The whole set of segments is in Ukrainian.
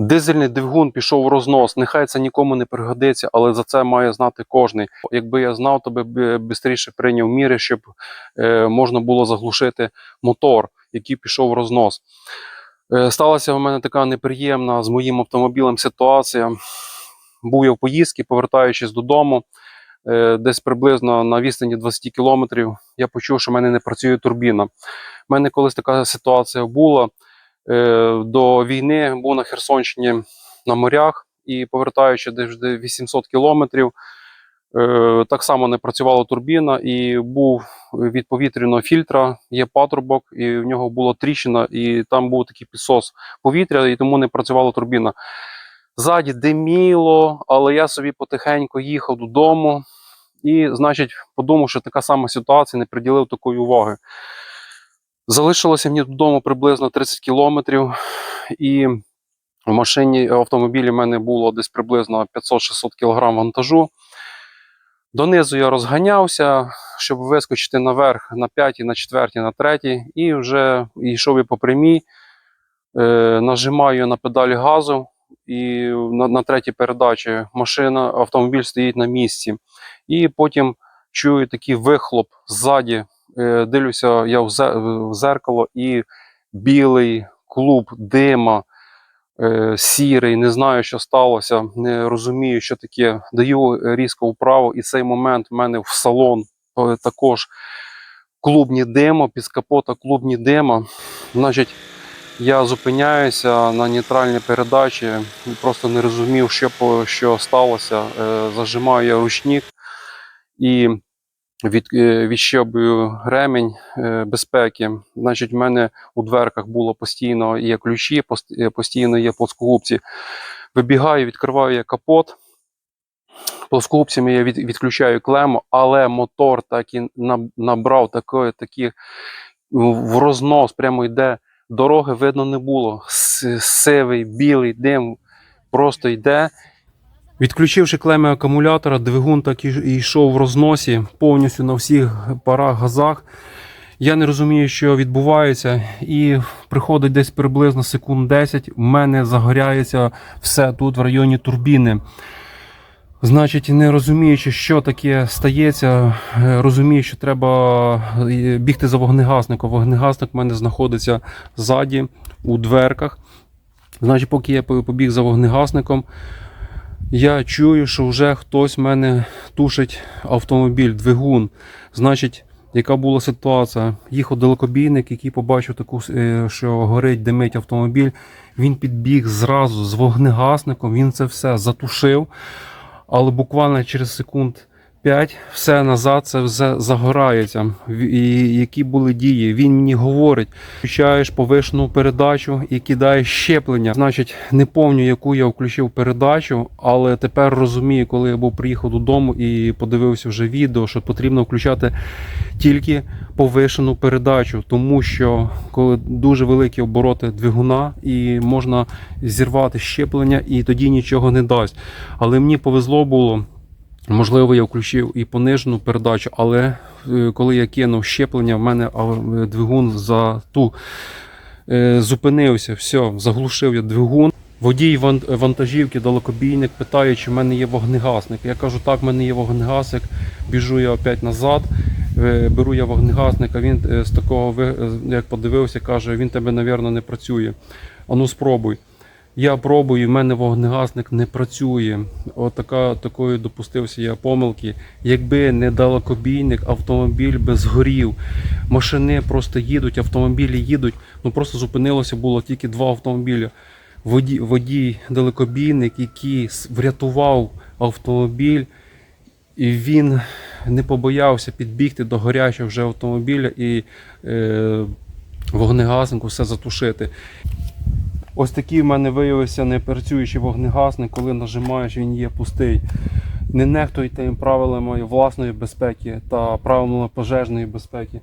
Дизельний двигун пішов в рознос. Нехай це нікому не пригодиться, але за це має знати кожний. Якби я знав, то би швидше прийняв міри, щоб е, можна було заглушити мотор, який пішов в рознос. Е, сталася в мене така неприємна з моїм автомобілем ситуація. Був я в поїздці, повертаючись додому, е, десь приблизно на відстані 20 кілометрів, я почув, що в мене не працює турбіна. У мене колись така ситуація була. Е, До війни був на Херсонщині на морях і повертаючи десь 800 кілометрів, е, так само не працювала турбіна, і був від повітряного фільтра, є патрубок, і в нього була тріщина, і там був такий підсос повітря, і тому не працювала турбіна. Ззаді диміло, але я собі потихеньку їхав додому і, значить, подумав, що така сама ситуація, не приділив такої уваги. Залишилося мені додому приблизно 30 кілометрів, і в машині в автомобілі в мене було десь приблизно 500-600 кг вантажу. Донизу я розганявся, щоб вискочити наверх на 5, на 4, на 3, і вже йшов я по прямій, е, нажимаю на педалі газу, і на, на третій передачі машина, автомобіль стоїть на місці. І потім чую такий вихлоп ззаді. Е, дивлюся я в зеркало і білий клуб дима, е, сірий, не знаю, що сталося, не розумію, що таке. Даю різко вправо, і цей момент в мене в салон е, також клубні дима, під капота клубні дима. Значить, я зупиняюся на нейтральній передачі, просто не розумів, що, що сталося. Зажимаю я ручник і від, е, відщебую ремінь е, безпеки. Значить, в мене у дверках було постійно є ключі, е, постійно є плоскогубці. Вибігаю, відкриваю я капот. Плоскогубцями я від, відключаю клему, але мотор так і набрав такої, такі в рознос, прямо йде. Дороги видно не було. Сивий, білий дим просто йде. Відключивши клеми акумулятора, двигун так і йшов в розносі повністю на всіх парах газах. Я не розумію, що відбувається, і приходить десь приблизно секунд 10. В мене загоряється все тут в районі турбіни. Значить, не розуміючи, що таке стається, е, розумію, що треба е, бігти за вогнегасником. Вогнегасник в мене знаходиться ззаді у дверках. Значить, поки я побіг за вогнегасником, я чую, що вже хтось в мене тушить автомобіль, двигун. Значить, яка була ситуація? Їхав далекобійник, який побачив таку, е, що горить, димить автомобіль. Він підбіг зразу з вогнегасником, він це все затушив. Але буквально через секунд 5 все назад це все загорається. І які були дії? Він мені говорить: включаєш повишену передачу і кидаєш щеплення. Значить, не пам'ятаю, яку я включив передачу, але тепер розумію, коли я був приїхав додому і подивився вже відео, що потрібно включати тільки повишену передачу, тому що коли дуже великі обороти двигуна, і можна зірвати щеплення, і тоді нічого не дасть. Але мені повезло було. Можливо, я включив і понижену передачу, але е, коли я кинув щеплення, в мене е, двигун за ту е, зупинився. Все, заглушив я двигун. Водій вантажівки, далекобійник питає, чи в мене є вогнегасник. Я кажу, так, в мене є вогнегасник. Біжу я опять назад, беру я вогнегасник, а він з такого, як подивився, каже, він тебе, мабуть, не працює. Ану спробуй. Я пробую, в мене вогнегасник не працює. От така, такої допустився я помилки. Якби не далекобійник, автомобіль би згорів. Машини просто їдуть, автомобілі їдуть. Ну просто зупинилося було тільки два автомобілі. Водій, водій далекобійник, який врятував автомобіль, і він не побоявся підбігти до горячого вже автомобіля і е, вогнегаснику все затушити. Ось такий в мене виявився непрацюючий вогнегасник, коли нажимаєш, він є пустий. Не нехтуйте правилами власної безпеки та правилами пожежної безпеки.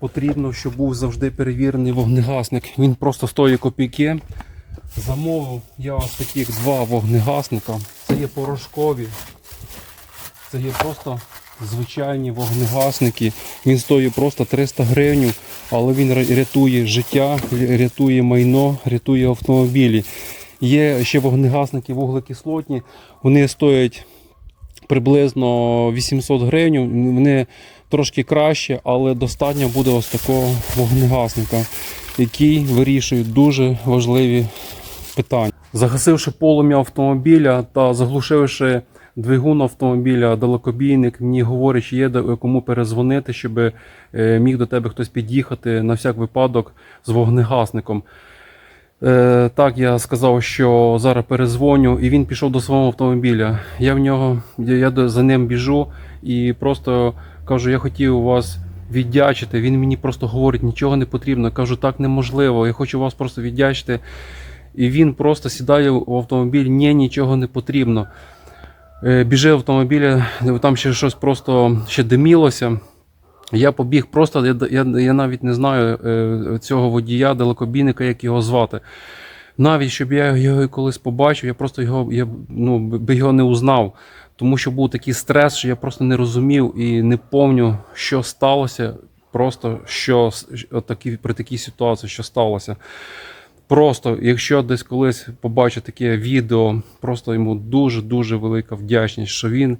Потрібно, щоб був завжди перевірений вогнегасник. Він просто стоїть копійки. Замовив я ось таких два вогнегасника. Це є порошкові. Це є просто звичайні вогнегасники. Він стоїть просто 300 гривень, але він рятує життя, рятує майно, рятує автомобілі. Є ще вогнегасники вуглекислотні, вони стоять приблизно 800 гривень. Вони трошки краще, але достатньо буде ось такого вогнегасника, який вирішує дуже важливі питання. Загасивши полум'я автомобіля та заглушивши двигун автомобіля, далекобійник мені говорить, чи є кому перезвонити, щоб е, міг до тебе хтось під'їхати на всяк випадок з вогнегасником. Е, так, я сказав, що зараз перезвоню, і він пішов до свого автомобіля. Я в нього, я, за ним біжу і просто кажу, я хотів вас віддячити. Він мені просто говорить, нічого не потрібно. Кажу, так неможливо. Я хочу вас просто віддячити. І він просто сідає в автомобіль, ні, нічого не потрібно. Е, Біжи автомобіля, там ще щось просто ще димілося. Я побіг просто, я, я, я навіть не знаю е, цього водія, далекобійника, як його звати. Навіть щоб я його колись побачив, я просто його, я, ну, би його не узнав. Тому що був такий стрес, що я просто не розумів і не пам'ятаю, що сталося. Просто що от такі, при такій ситуації, що сталося. Просто, якщо десь колись побачу таке відео, просто йому дуже-дуже велика вдячність, що він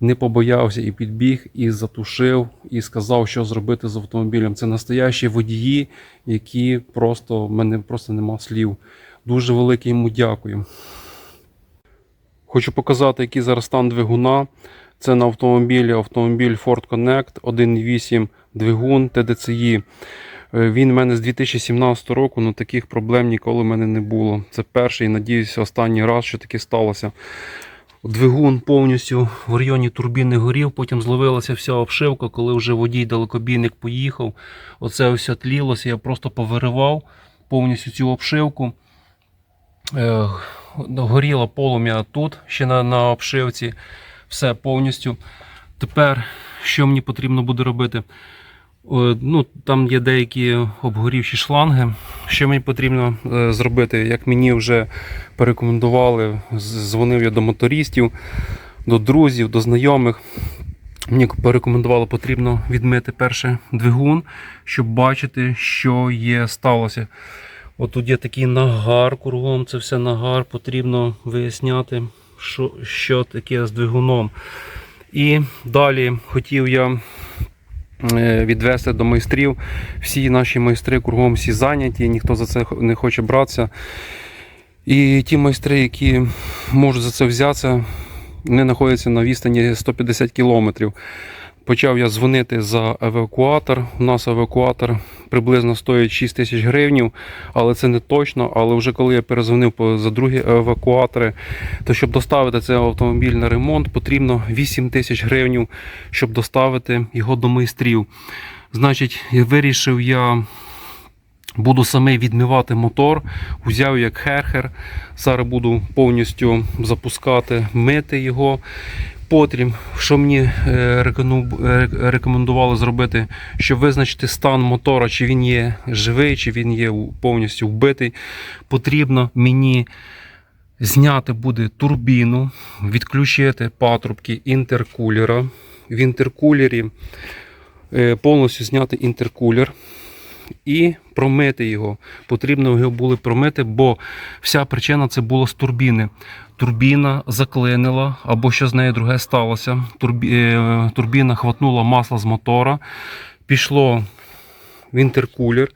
не побоявся і підбіг, і затушив, і сказав, що зробити з автомобілем. Це настоящі водії, які просто в мене просто нема слів. Дуже велике йому дякую. Хочу показати, який зараз стан двигуна. Це на автомобілі автомобіль Ford Connect 1.8 двигун TDCi. Е, Він в мене з 2017 року, але таких проблем ніколи в мене не було. Це перший, надіюся, останній раз, що таке сталося. Двигун повністю в районі турбіни горів, потім зловилася вся обшивка, коли вже водій далекобійник поїхав. Оце все тлілося, я просто повиривав повністю цю обшивку. Е, Горіло полум'я тут, ще на, на обшивці. Все повністю. Тепер, що мені потрібно буде робити? Е, Ну, там є деякі обгорівші шланги. Що мені потрібно е, зробити? Як мені вже порекомендували, дзвонив я до мотористів, до друзів, до знайомих. Мені порекомендували, потрібно відмити перше двигун, щоб бачити, що є сталося. От тут є такий нагар кругом, це все нагар, потрібно виясняти, що, що таке з двигуном. І далі хотів я відвести до майстрів. Всі наші майстри кругом всі зайняті, ніхто за це не хоче братися. І ті майстри, які можуть за це взятися, вони знаходяться на відстані 150 кілометрів. Почав я дзвонити за евакуатор. У нас евакуатор приблизно стоїть 6 тисяч гривень, але це не точно. Але вже коли я перезвонив за другі евакуатори, то щоб доставити цей автомобіль на ремонт, потрібно 8 тисяч гривень, щоб доставити його до майстрів. Значить, я вирішив я буду саме відмивати мотор. Взяв як херхер. Зараз буду повністю запускати, мити його. Потім, що мені е, е, рекомендували зробити, щоб визначити стан мотора, чи він є живий, чи він є повністю вбитий, потрібно мені зняти буде турбіну, відключити патрубки інтеркулера. В інтеркулері е, повністю зняти інтеркулер і промити його. Потрібно його було промити, бо вся причина це було з турбіни. Турбіна заклинила, або що з нею друге сталося. Е, Турбіна хватнула масло з мотора, пішло в інтеркулер.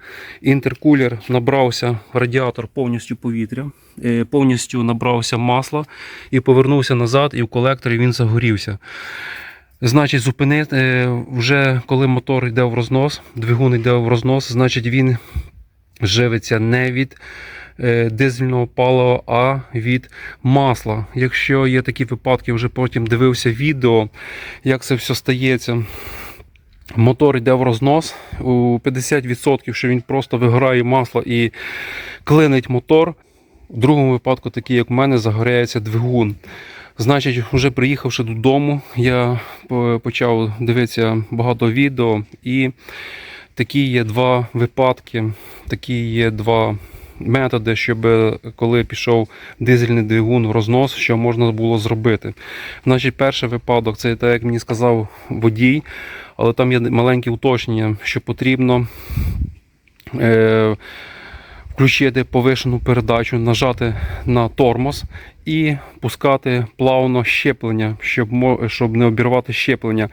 Інтеркулер набрався радіатор повністю повітря, е, повністю набрався масла і повернувся назад, і в колекторі він загорівся. Значить, зупинити е, вже коли мотор йде в рознос, двигун йде в рознос, значить він живиться не від е, дизельного палива, а від масла. Якщо є такі випадки, вже потім дивився відео, як це все стається. Мотор йде в рознос у 50%, що він просто вигорає масло і клинить мотор. В другому випадку, такий як в мене, загоряється двигун. Значить, вже приїхавши додому, я почав дивитися багато відео, і такі є два випадки, такі є два методи, щоб е, коли пішов дизельний двигун в рознос, що можна було зробити. Значить, перший випадок це так, як мені сказав водій, але там є маленьке уточнення, що потрібно. Включити повишену передачу, нажати на тормоз і пускати плавно щеплення, щоб, щоб не обірвати щеплення.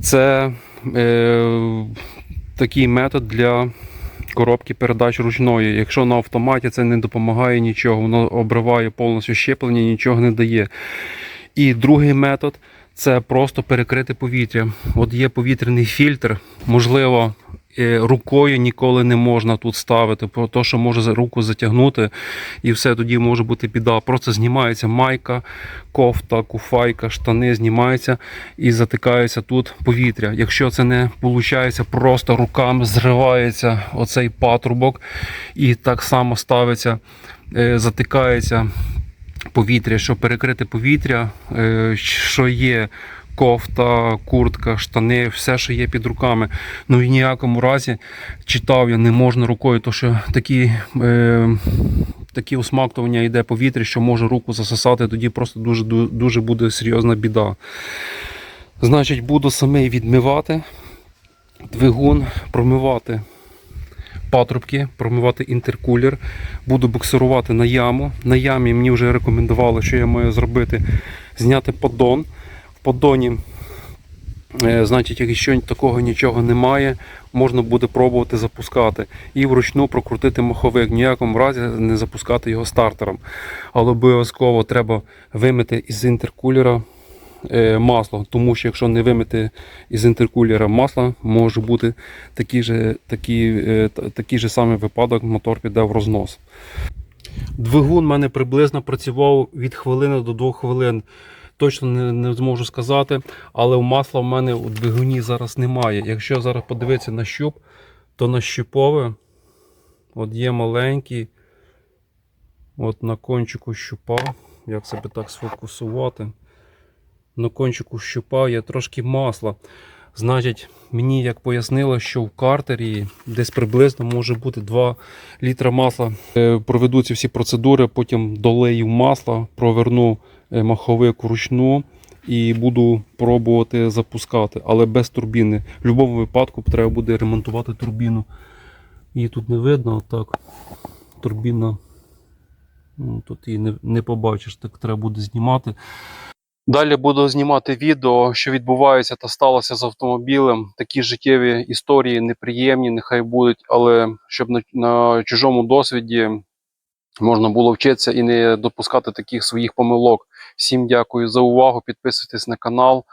Це е, такий метод для коробки передач ручної. Якщо на автоматі це не допомагає нічого, воно обриває повністю щеплення, нічого не дає. І другий метод це просто перекрити повітря. От є повітряний фільтр, можливо, рукою ніколи не можна тут ставити, про те, що може руку затягнути, і все тоді може бути біда. Просто знімається майка, кофта, куфайка, штани знімаються і затикається тут повітря. Якщо це не виходить, просто руками зривається оцей патрубок і так само ставиться, е, затикається повітря, щоб перекрити повітря, е, що є кофта, куртка, штани, все, що є під руками. Ну в ніякому разі читав я, не можна рукою, то що такі. Е, Такі усмактування йде повітря, що може руку засосати, тоді просто дуже дуже буде серйозна біда. Значить, буду самий відмивати двигун, промивати патрубки, промивати інтеркулер, буду буксирувати на яму. На ямі мені вже рекомендували, що я маю зробити, зняти поддон. В поддоні, е, значить, якщо такого нічого немає, можна буде пробувати запускати і вручну прокрутити маховик. Ніякому разі не запускати його стартером. Але обов'язково треба вимити із інтеркулера е, масло, тому що якщо не вимити із інтеркулера масло, може бути такий же, такий, е, такий же самий випадок, мотор піде в рознос. Двигун в мене приблизно працював від хвилини до двох хвилин. Точно не, не зможу сказати, але масла в мене у двигуні зараз немає. Якщо зараз подивитися на щуп, то на щупове от є маленький, от на кончику щупа, як себе так сфокусувати. На кончику щупа є трошки масла. Значить, мені як пояснило, що в картері десь приблизно може бути 2 літра масла. Е, Проведу ці всі процедури, потім долею масла, проверну е, маховик вручну і буду пробувати запускати, але без турбіни. В будь-якому випадку треба буде ремонтувати турбіну. Її тут не видно, отак. Турбіна. ну, Тут її не, не побачиш, так треба буде знімати. Далі буду знімати відео, що відбувається та сталося з автомобілем. Такі життєві історії неприємні, нехай будуть, але щоб на, на чужому досвіді можна було вчитися і не допускати таких своїх помилок. Всім дякую за увагу. Підписуйтесь на канал.